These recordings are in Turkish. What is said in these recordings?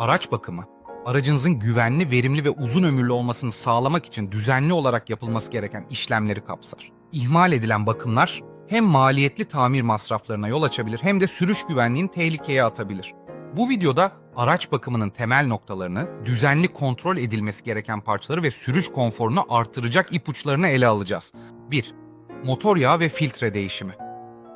Araç bakımı, aracınızın güvenli, verimli ve uzun ömürlü olmasını sağlamak için düzenli olarak yapılması gereken işlemleri kapsar. İhmal edilen bakımlar hem maliyetli tamir masraflarına yol açabilir hem de sürüş güvenliğini tehlikeye atabilir. Bu videoda araç bakımının temel noktalarını, düzenli kontrol edilmesi gereken parçaları ve sürüş konforunu artıracak ipuçlarını ele alacağız. 1. Motor yağı ve filtre değişimi.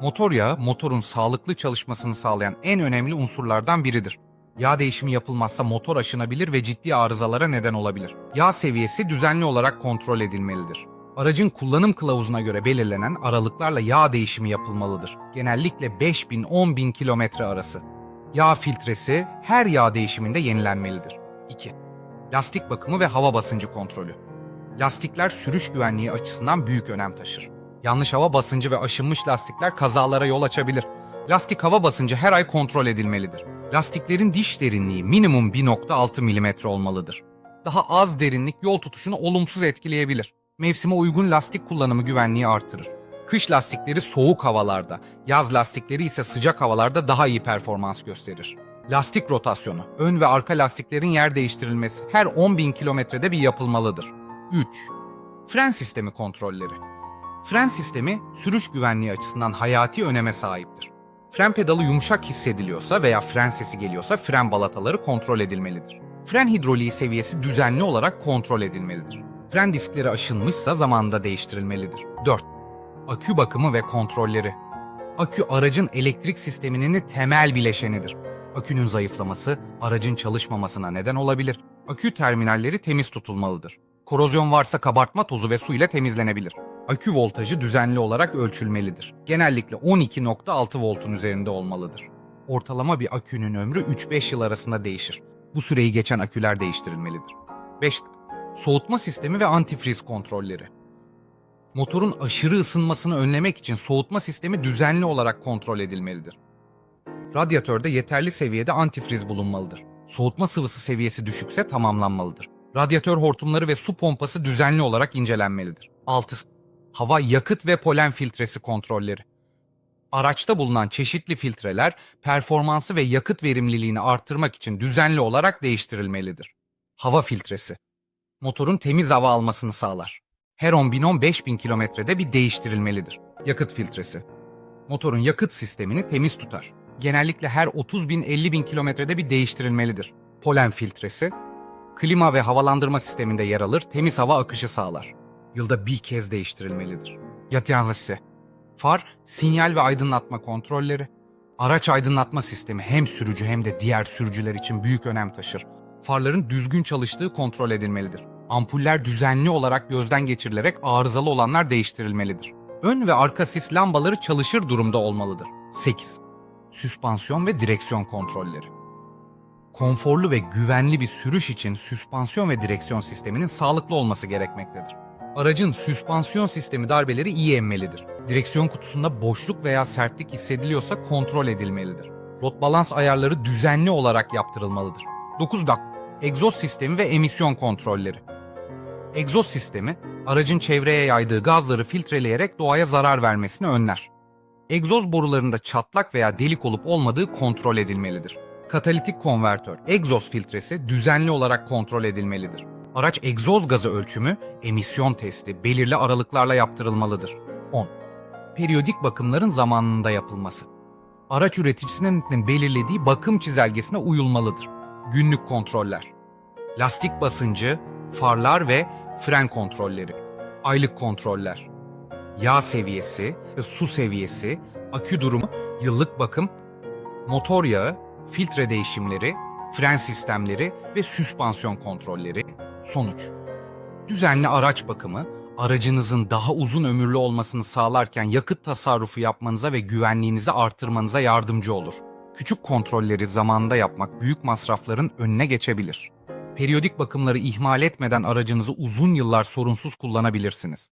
Motor yağı, motorun sağlıklı çalışmasını sağlayan en önemli unsurlardan biridir. Yağ değişimi yapılmazsa motor aşınabilir ve ciddi arızalara neden olabilir. Yağ seviyesi düzenli olarak kontrol edilmelidir. Aracın kullanım kılavuzuna göre belirlenen aralıklarla yağ değişimi yapılmalıdır. Genellikle 5000-10.000 kilometre arası. Yağ filtresi her yağ değişiminde yenilenmelidir. 2. Lastik bakımı ve hava basıncı kontrolü. Lastikler sürüş güvenliği açısından büyük önem taşır. Yanlış hava basıncı ve aşınmış lastikler kazalara yol açabilir. Lastik hava basıncı her ay kontrol edilmelidir. Lastiklerin diş derinliği minimum 1.6 mm olmalıdır. Daha az derinlik yol tutuşunu olumsuz etkileyebilir. Mevsime uygun lastik kullanımı güvenliği artırır. Kış lastikleri soğuk havalarda, yaz lastikleri ise sıcak havalarda daha iyi performans gösterir. Lastik rotasyonu, ön ve arka lastiklerin yer değiştirilmesi her 10.000 kilometrede bir yapılmalıdır. 3. Fren sistemi kontrolleri. Fren sistemi sürüş güvenliği açısından hayati öneme sahiptir. Fren pedalı yumuşak hissediliyorsa veya fren sesi geliyorsa fren balataları kontrol edilmelidir. Fren hidroliği seviyesi düzenli olarak kontrol edilmelidir. Fren diskleri aşınmışsa zamanında değiştirilmelidir. 4. Akü bakımı ve kontrolleri. Akü aracın elektrik sisteminin temel bileşenidir. Akünün zayıflaması aracın çalışmamasına neden olabilir. Akü terminalleri temiz tutulmalıdır. Korozyon varsa kabartma tozu ve su ile temizlenebilir. Akü voltajı düzenli olarak ölçülmelidir. Genellikle 12.6 voltun üzerinde olmalıdır. Ortalama bir akünün ömrü 3-5 yıl arasında değişir. Bu süreyi geçen aküler değiştirilmelidir. 5. Soğutma sistemi ve antifriz kontrolleri. Motorun aşırı ısınmasını önlemek için soğutma sistemi düzenli olarak kontrol edilmelidir. Radyatörde yeterli seviyede antifriz bulunmalıdır. Soğutma sıvısı seviyesi düşükse tamamlanmalıdır. Radyatör hortumları ve su pompası düzenli olarak incelenmelidir. 6. Hava, yakıt ve polen filtresi kontrolleri. Araçta bulunan çeşitli filtreler performansı ve yakıt verimliliğini artırmak için düzenli olarak değiştirilmelidir. Hava filtresi. Motorun temiz hava almasını sağlar. Her 10.000-15.000 kilometrede bir değiştirilmelidir. Yakıt filtresi. Motorun yakıt sistemini temiz tutar. Genellikle her 30.000-50.000 kilometrede bir değiştirilmelidir. Polen filtresi. Klima ve havalandırma sisteminde yer alır, temiz hava akışı sağlar. Yılda bir kez değiştirilmelidir. Yatyanlısı. Far, sinyal ve aydınlatma kontrolleri. Araç aydınlatma sistemi hem sürücü hem de diğer sürücüler için büyük önem taşır. Farların düzgün çalıştığı kontrol edilmelidir. Ampuller düzenli olarak gözden geçirilerek arızalı olanlar değiştirilmelidir. Ön ve arka sis lambaları çalışır durumda olmalıdır. 8. Süspansiyon ve direksiyon kontrolleri. Konforlu ve güvenli bir sürüş için süspansiyon ve direksiyon sisteminin sağlıklı olması gerekmektedir. Aracın süspansiyon sistemi darbeleri iyi emmelidir. Direksiyon kutusunda boşluk veya sertlik hissediliyorsa kontrol edilmelidir. Rot balans ayarları düzenli olarak yaptırılmalıdır. 9 dak egzoz sistemi ve emisyon kontrolleri. Egzoz sistemi aracın çevreye yaydığı gazları filtreleyerek doğaya zarar vermesini önler. Egzoz borularında çatlak veya delik olup olmadığı kontrol edilmelidir. Katalitik konvertör, egzoz filtresi düzenli olarak kontrol edilmelidir. Araç egzoz gazı ölçümü, emisyon testi belirli aralıklarla yaptırılmalıdır. 10. Periyodik bakımların zamanında yapılması. Araç üreticisinin belirlediği bakım çizelgesine uyulmalıdır. Günlük kontroller. Lastik basıncı, farlar ve fren kontrolleri. Aylık kontroller. Yağ seviyesi, su seviyesi, akü durumu, yıllık bakım, motor yağı, filtre değişimleri, fren sistemleri ve süspansiyon kontrolleri. Sonuç. Düzenli araç bakımı, aracınızın daha uzun ömürlü olmasını sağlarken yakıt tasarrufu yapmanıza ve güvenliğinizi artırmanıza yardımcı olur. Küçük kontrolleri zamanında yapmak büyük masrafların önüne geçebilir. Periyodik bakımları ihmal etmeden aracınızı uzun yıllar sorunsuz kullanabilirsiniz.